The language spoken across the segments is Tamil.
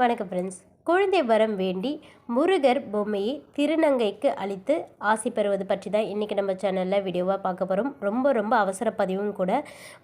வணக்கம் ஃப்ரெண்ட்ஸ் குழந்தை வரம் வேண்டி முருகர் பொம்மையை திருநங்கைக்கு அளித்து ஆசி பெறுவது பற்றி தான் இன்றைக்கி நம்ம சேனலில் வீடியோவாக பார்க்க போகிறோம் ரொம்ப ரொம்ப அவசர பதிவும் கூட.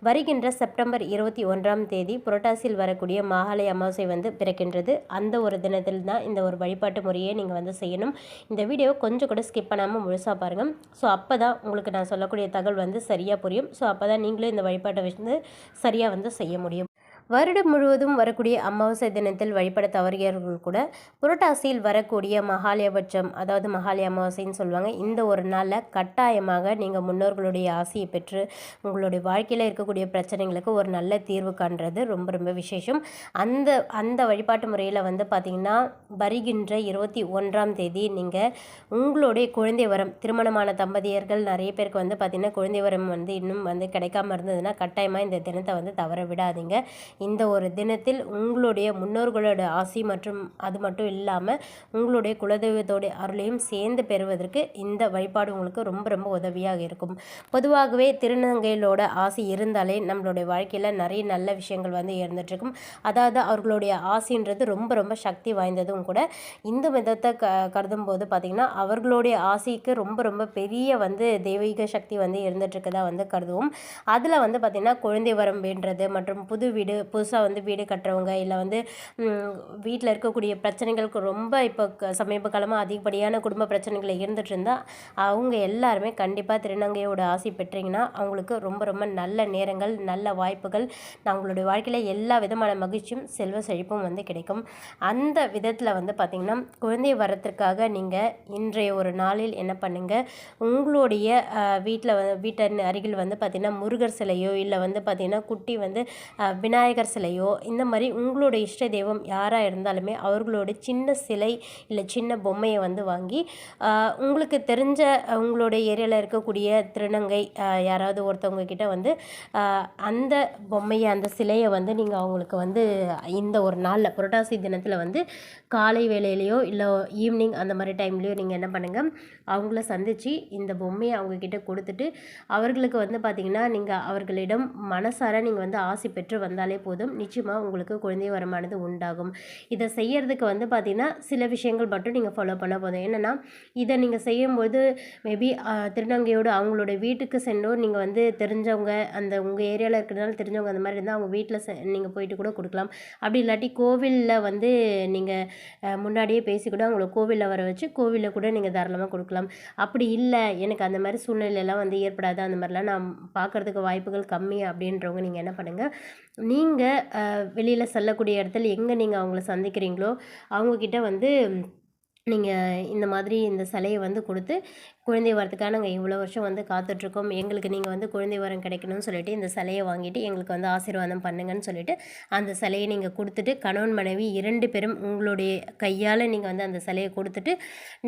வருகின்ற செப்டம்பர் இருபத்தி ஒன்றாம் தேதி புரட்டாசியில் வரக்கூடிய மாகாளி அமாவாசை வந்து பிறக்கின்றது. அந்த ஒரு தினத்தில் தான் இந்த ஒரு வழிபாட்டு முறையை நீங்கள் வந்து செய்யணும். இந்த வீடியோவை கொஞ்சம் கூட ஸ்கிப் பண்ணாமல் முழுசாக பாருங்கள் ஸோ அப்போ தான் உங்களுக்கு நான் சொல்லக்கூடிய தகவல் வந்து சரியாக புரியும். ஸோ அப்போ தான் நீங்களும் இந்த வழிபாட்டை வந்து சரியாக வந்து செய்ய முடியும். வருடம் முழுவதும் வரக்கூடிய அமாவாசை தினத்தில் வழிபட தவறியவர்கள் கூட புரட்டாசியில் வரக்கூடிய மகாலயபட்சம் அதாவது மகாலய அமாவாசைன்னு சொல்லுவாங்க. இந்த ஒரு நாளில் கட்டாயமாக நீங்கள் முன்னோர்களுடைய ஆசையை பெற்று உங்களுடைய வாழ்க்கையில் இருக்கக்கூடிய பிரச்சனைகளுக்கு ஒரு நல்ல தீர்வு காண்றது ரொம்ப ரொம்ப விசேஷம். அந்த அந்த வழிபாட்டு முறையில் வந்து பார்த்திங்கன்னா வருகின்ற இருபத்தி ஒன்றாம் தேதி நீங்கள் உங்களுடைய குழந்தை வரம் திருமணமான தம்பதியர்கள் நிறைய பேருக்கு வந்து பார்த்திங்கன்னா குழந்தை வரம் வந்து இன்னும் வந்து கிடைக்காம இருந்ததுன்னா கட்டாயமாக இந்த தினத்தை வந்து தவற விடாதீங்க. இந்த ஒரு தினத்தில் உங்களுடைய முன்னோர்களோட ஆசி மற்றும் அது மட்டும் இல்லாமல் உங்களுடைய குலதெய்வத்தோடைய அருளையும் சேர்ந்து பெறுவதற்கு இந்த வழிபாடு உங்களுக்கு ரொம்ப ரொம்ப உதவியாக இருக்கும். பொதுவாகவே திருநங்கைகளோட ஆசி இருந்தாலே நம்மளுடைய வாழ்க்கையில் நிறைய நல்ல விஷயங்கள் வந்து இருந்துகிட்ருக்கும் அதாவது அவர்களுடைய ஆசின்றது ரொம்ப ரொம்ப சக்தி வாய்ந்ததும் கூட இந்து மதத்தை க கருதும் போது பார்த்திங்கன்னா அவர்களுடைய ஆசைக்கு ரொம்ப ரொம்ப பெரிய வந்து தெய்வீக சக்தி வந்து இருந்துகிட்ருக்கதா வந்து கருதுவோம். அதில் வந்து பார்த்திங்கன்னா குழந்தை வரம் வேண்டுறது மற்றும் புது வீடு புதுசாக வந்து வீடு கட்டுறவங்க இல்லை வந்து வீட்டில் இருக்கக்கூடிய பிரச்சனைகளுக்கு ரொம்ப இப்போ சமீப காலமாக அதிகப்படியான குடும்ப பிரச்சனைகள் இருந்துகிட்டு இருந்தால் அவங்க எல்லாருமே கண்டிப்பாக திருநங்கையோட ஆசை பெற்றீங்கன்னா அவங்களுக்கு ரொம்ப ரொம்ப நல்ல நேரங்கள் நல்ல வாய்ப்புகள் அவங்களுடைய வாழ்க்கையில் எல்லா விதமான மகிழ்ச்சியும் செல்வ செழிப்பும் வந்து கிடைக்கும். அந்த விதத்தில் வந்து பார்த்திங்கன்னா குழந்தை வரத்திற்காக நீங்கள் இன்றைய ஒரு நாளில் என்ன பண்ணுங்கள் உங்களுடைய வீட்டில் வந்து வீட்டின் அருகில் வந்து பார்த்திங்கன்னா முருகர் சிலையோ இல்லை வந்து பார்த்திங்கன்னா குட்டி வந்து விநாயகர் சிலையோ இந்த மாதிரி உங்களோட இஷ்ட தெய்வம் யாராக இருந்தாலுமே அவர்களோட சின்ன சிலை இல்லை சின்ன பொம்மையை வந்து வாங்கி உங்களுக்கு தெரிஞ்ச உங்களோட ஏரியாவில் இருக்கக்கூடிய திருநங்கை யாராவது ஒருத்தவங்க கிட்ட வந்து அந்த பொம்மையை அந்த சிலையை வந்து நீங்கள் அவங்களுக்கு வந்து இந்த ஒரு நாளில் புரட்டாசி தினத்தில் வந்து காலை வேலையிலையோ இல்லை ஈவினிங் அந்த மாதிரி டைம்லேயோ நீங்கள் என்ன பண்ணுங்கள் அவங்கள சந்தித்து இந்த பொம்மையை அவங்கக்கிட்ட கொடுத்துட்டு அவர்களுக்கு வந்து பார்த்திங்கன்னா நீங்கள் அவர்களிடம் மனசார நீங்கள் வந்து ஆசை பெற்று வந்தாலே போதும். நிச்சயமாக உங்களுக்கு குழந்தை வரமானது உண்டாகும். இதை செய்யறதுக்கு வந்து பார்த்திங்கன்னா சில விஷயங்கள் மட்டும் நீங்கள் ஃபாலோ பண்ண போதும். என்னென்னா இதை நீங்கள் செய்யும்போது மேபி திருநங்கையோடு அவங்களோட வீட்டுக்கு சென்றோ நீங்கள் வந்து தெரிஞ்சவங்க அந்த உங்கள் ஏரியாவில் இருக்கிறதுனால தெரிஞ்சவங்க அந்த மாதிரி இருந்தால் அவங்க வீட்டில் செ நீங்கள் போயிட்டு கூட கொடுக்கலாம். அப்படி இல்லாட்டி கோவிலில் வந்து நீங்கள் முன்னாடியே பேசி கூட அவங்கள கோவிலில் வர வச்சு கோவிலில் கூட நீங்கள் தாராளமாக கொடுக்கலாம். அப்படி இல்லை எனக்கு அந்த மாதிரி சூழ்நிலையெல்லாம் வந்து ஏற்படாது. அந்த மாதிரிலாம் நான் பார்க்குறதுக்கு வாய்ப்புகள் கம்மி அப்படின்றவங்க நீங்கள் என்ன பண்ணுங்கள் நீங்கள் வெளியில் செல்லக்கூடிய இடத்துல எங்கே நீங்கள் அவங்கள சந்திக்கிறீங்களோ அவங்கக்கிட்ட வந்து நீங்கள் இந்த மாதிரி இந்த சிலையை வந்து கொடுத்து குழந்தை வரத்துக்காக நாங்கள் இவ்வளோ வருஷம் வந்து காத்துட்ருக்கோம். எங்களுக்கு நீங்கள் வந்து குழந்தை வரம் கிடைக்கணும்னு சொல்லிட்டு இந்த சிலையை வாங்கிட்டு எங்களுக்கு வந்து ஆசீர்வாதம் பண்ணுங்கன்னு சொல்லிட்டு அந்த சிலையை நீங்கள் கொடுத்துட்டு கணவன் மனைவி இரண்டு பேரும் உங்களுடைய கையால் நீங்கள் வந்து அந்த சிலையை கொடுத்துட்டு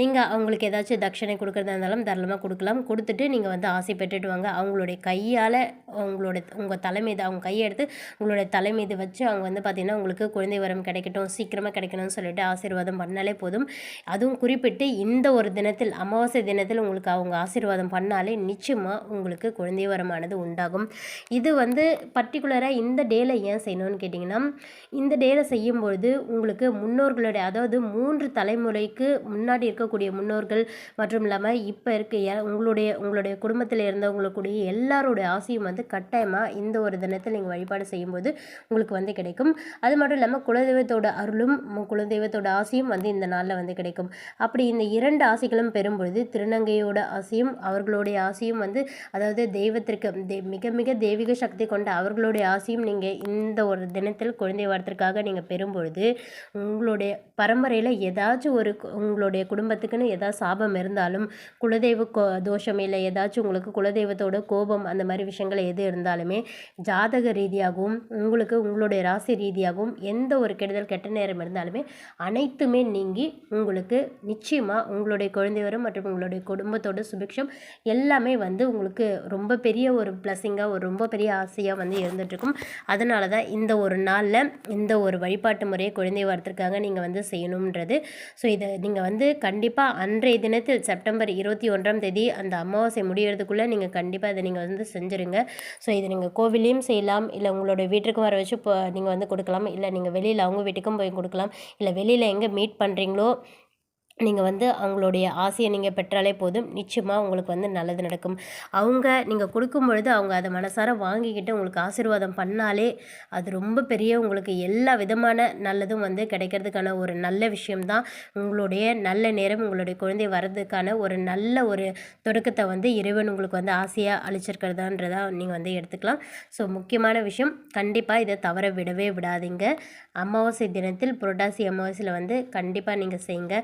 நீங்கள் அவங்களுக்கு ஏதாச்சும் தட்சணை கொடுக்குறதா இருந்தாலும் தாராளமாக கொடுக்கலாம். கொடுத்துட்டு நீங்கள் வந்து ஆசை பெற்றுட்டு வாங்க. அவங்களுடைய கையால் உங்களோட உங்கள் தலைமீது அவங்க கையை எடுத்து உங்களுடைய தலைமீது வச்சு அவங்க வந்து பார்த்திங்கன்னா உங்களுக்கு குழந்தை வரம் கிடைக்கட்டும் சீக்கிரமாக கிடைக்கணும்னு சொல்லிட்டு ஆசீர்வாதம் பண்ணாலே போதும். அதுவும் குறிப்பிட்டு இந்த ஒரு தினத்தில் அமாவாசை தினத்தில் உங்களுக்கு அவங்க ஆசீர்வாதம் பண்ணாலே நிச்சயமாக உங்களுக்கு குழந்தை வரமானது உண்டாகும். இது வந்து பர்டிகுலராக இந்த டேல ஏன் செய்யணும்னு கேட்டிங்கன்னா இந்த டேல செய்யும்பொழுது உங்களுக்கு முன்னோர்களுடைய அதாவது மூன்று தலைமுறைக்கு முன்னாடி இருக்கக்கூடிய முன்னோர்கள் மற்றும் இல்லாமல் இப்போ இருக்க உங்களுடைய உங்களுடைய குடும்பத்தில் இருந்தவங்களுக்குடைய எல்லாருடைய ஆசையும் வந்து கட்டாயமாக இந்த ஒரு தினத்தில் நீங்கள் வழிபாடு செய்யும்போது உங்களுக்கு வந்து கிடைக்கும். அது மட்டும் இல்லாமல் குலதெய்வத்தோட அருளும் குலதெய்வத்தோட ஆசையும் வந்து இந்த நாளில் வந்து கிடைக்கும். அப்படி இந்த இரண்டு ஆசைகளும் பெறும்பொழுது திருநங்கையோட ஆசையும் அவர்களுடைய ஆசையும் வந்து அதாவது தெய்வத்திற்கு மிக மிக தெய்வீக சக்தி கொண்ட அவர்களுடைய ஆசையும் நீங்கள் இந்த ஒரு தினத்தில் குழந்தை வரத்திற்காக நீங்கள் பெறும்பொழுது உங்களுடைய பரம்பரையில் ஏதாச்சும் ஒரு உங்களுடைய குடும்பத்துக்குன்னு ஏதாவது சாபம் இருந்தாலும் குலதெய்வ கோ தோஷம் இல்லை ஏதாச்சும் உங்களுக்கு குலதெய்வத்தோட கோபம் அந்த மாதிரி விஷயங்கள் எது இருந்தாலுமே ஜாதக ரீதியாகவும் உங்களுக்கு உங்களுடைய ராசி ரீதியாகவும் எந்த ஒரு கெடுதல் கெட்ட நேரம் இருந்தாலுமே அனைத்துமே நீங்கி உங்களுக்கு உங்களுக்கு நிச்சயமாக உங்களுடைய குழந்தைவரும் மற்றும் உங்களுடைய குடும்பத்தோட சுபிக்ஷம் எல்லாமே வந்து உங்களுக்கு ரொம்ப பெரிய ஒரு பிளஸ்ஸிங்காக ஒரு ரொம்ப பெரிய ஆசையாக வந்து இருந்துகிட்ருக்கும் அதனால தான் இந்த ஒரு நாளில் இந்த ஒரு வழிபாட்டு முறையை குழந்தை வரத்திற்காக நீங்கள் வந்து செய்யணுன்றது ஸோ இதை நீங்கள் வந்து கண்டிப்பாக அன்றைய தினத்தில் செப்டம்பர் இருபத்தி ஒன்றாம் தேதி அந்த அமாவாசை முடியறதுக்குள்ளே நீங்கள் கண்டிப்பாக இதை நீங்கள் வந்து செஞ்சுருங்க. ஸோ இதை நீங்கள் கோவிலையும் செய்யலாம். இல்லை உங்களோட வீட்டுக்கும் வர வச்சு இப்போ நீங்கள் வந்து கொடுக்கலாம். இல்லை நீங்கள் வெளியில் அவங்க வீட்டுக்கும் போய் கொடுக்கலாம். இல்லை வெளியில் எங்கே மீட் பண்ணுறீங்களோ நீங்கள் வந்து அவங்களுடைய ஆசையை நீங்கள் பெற்றாலே போதும். நிச்சயமாக உங்களுக்கு வந்து நல்லது நடக்கும். அவங்க நீங்கள் கொடுக்கும் பொழுது அவங்க அதை மனசார வாங்கிக்கிட்டு உங்களுக்கு ஆசீர்வாதம் பண்ணாலே அது ரொம்ப பெரிய உங்களுக்கு எல்லா விதமான நல்லதும் வந்து கிடைக்கிறதுக்கான ஒரு நல்ல விஷயம்தான். உங்களுடைய நல்ல நேரம் உங்களுடைய குழந்தை வர்றதுக்கான ஒரு நல்ல ஒரு தொடக்கத்தை வந்து இறைவன் உங்களுக்கு வந்து ஆசையாக அழிச்சிருக்கிறதான்றதா நீங்கள் வந்து எடுத்துக்கலாம். ஸோ முக்கியமான விஷயம் கண்டிப்பாக இதை தவற விடவே விடாதீங்க. அமாவாசை தினத்தில் புரட்டாசி அமாவாசையில் வந்து கண்டிப்பாக நீங்கள் செய்யுங்க.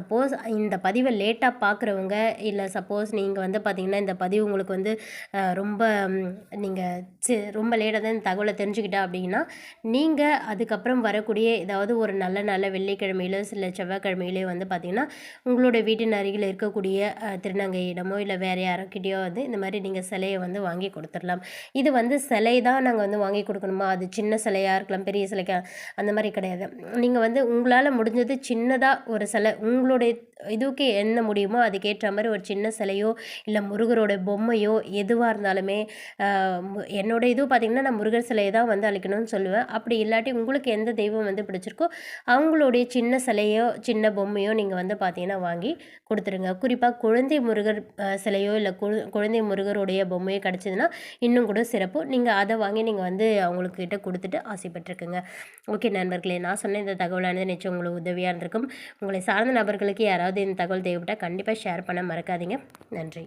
சப்போஸ் இந்த பதிவை லேட்டாக பார்க்குறவங்க இல்லை சப்போஸ் நீங்கள் வந்து பார்த்திங்கன்னா இந்த பதிவு உங்களுக்கு வந்து ரொம்ப நீங்கள் சி ரொம்ப லேட்டாக தான் இந்த தகவலை தெரிஞ்சுக்கிட்டா அப்படின்னா நீங்கள் அதுக்கப்புறம் வரக்கூடிய ஏதாவது ஒரு நல்ல நல்ல வெள்ளிக்கிழமையிலோ சில செவ்வாய்க்கிழமையிலோ வந்து பார்த்திங்கன்னா உங்களோட வீட்டின் அருகில் இருக்கக்கூடிய திருநங்கையிடமோ இல்லை வேறு யாருக்கிட்டேயோ வந்து இந்த மாதிரி நீங்கள் சிலையை வந்து வாங்கி கொடுத்துடலாம். இது வந்து சிலை தான் நாங்கள் வந்து வாங்கி கொடுக்கணுமா? அது சின்ன சிலையாக இருக்கலாம் பெரிய சிலைக்கா அந்த மாதிரி கிடையாது. நீங்கள் வந்து உங்களால் முடிஞ்சது சின்னதாக ஒரு சிலை உங்களோட அவங்களுடைய இதுக்கு என்ன முடியுமோ அதுக்கேற்ற மாதிரி ஒரு சின்ன சிலையோ இல்லை முருகரோட பொம்மையோ எதுவாக இருந்தாலுமே என்னோட இது பார்த்திங்கன்னா நான் முருகர் சிலையை தான் வந்து அழிக்கணும்னு சொல்லுவேன். அப்படி இல்லாட்டி உங்களுக்கு எந்த தெய்வம் வந்து பிடிச்சிருக்கோ அவங்களுடைய சின்ன சிலையோ சின்ன பொம்மையோ நீங்கள் வந்து பார்த்தீங்கன்னா வாங்கி கொடுத்துருங்க. குறிப்பாக குழந்தை முருகர் சிலையோ இல்லை குழந்தை முருகருடைய பொம்மையோ கிடச்சிதுன்னா இன்னும் கூட சிறப்பு. நீங்கள் அதை வாங்கி நீங்கள் வந்து அவங்களுக்கு கிட்ட கொடுத்துட்டு ஆசைப்பட்டிருக்குங்க. ஓகே நண்பர்களே நான் சொன்ன இந்த தகவலானது நிச்சயம் உங்களுக்கு உதவியாக இருந்திருக்கும். உங்களை சார்ந்த நபர்கள் நண்பர்களுக்கு யாராவது இந்த தகவல் தேவைப்பட்டால் கண்டிப்பாக ஷேர் பண்ண மறக்காதீங்க. நன்றி.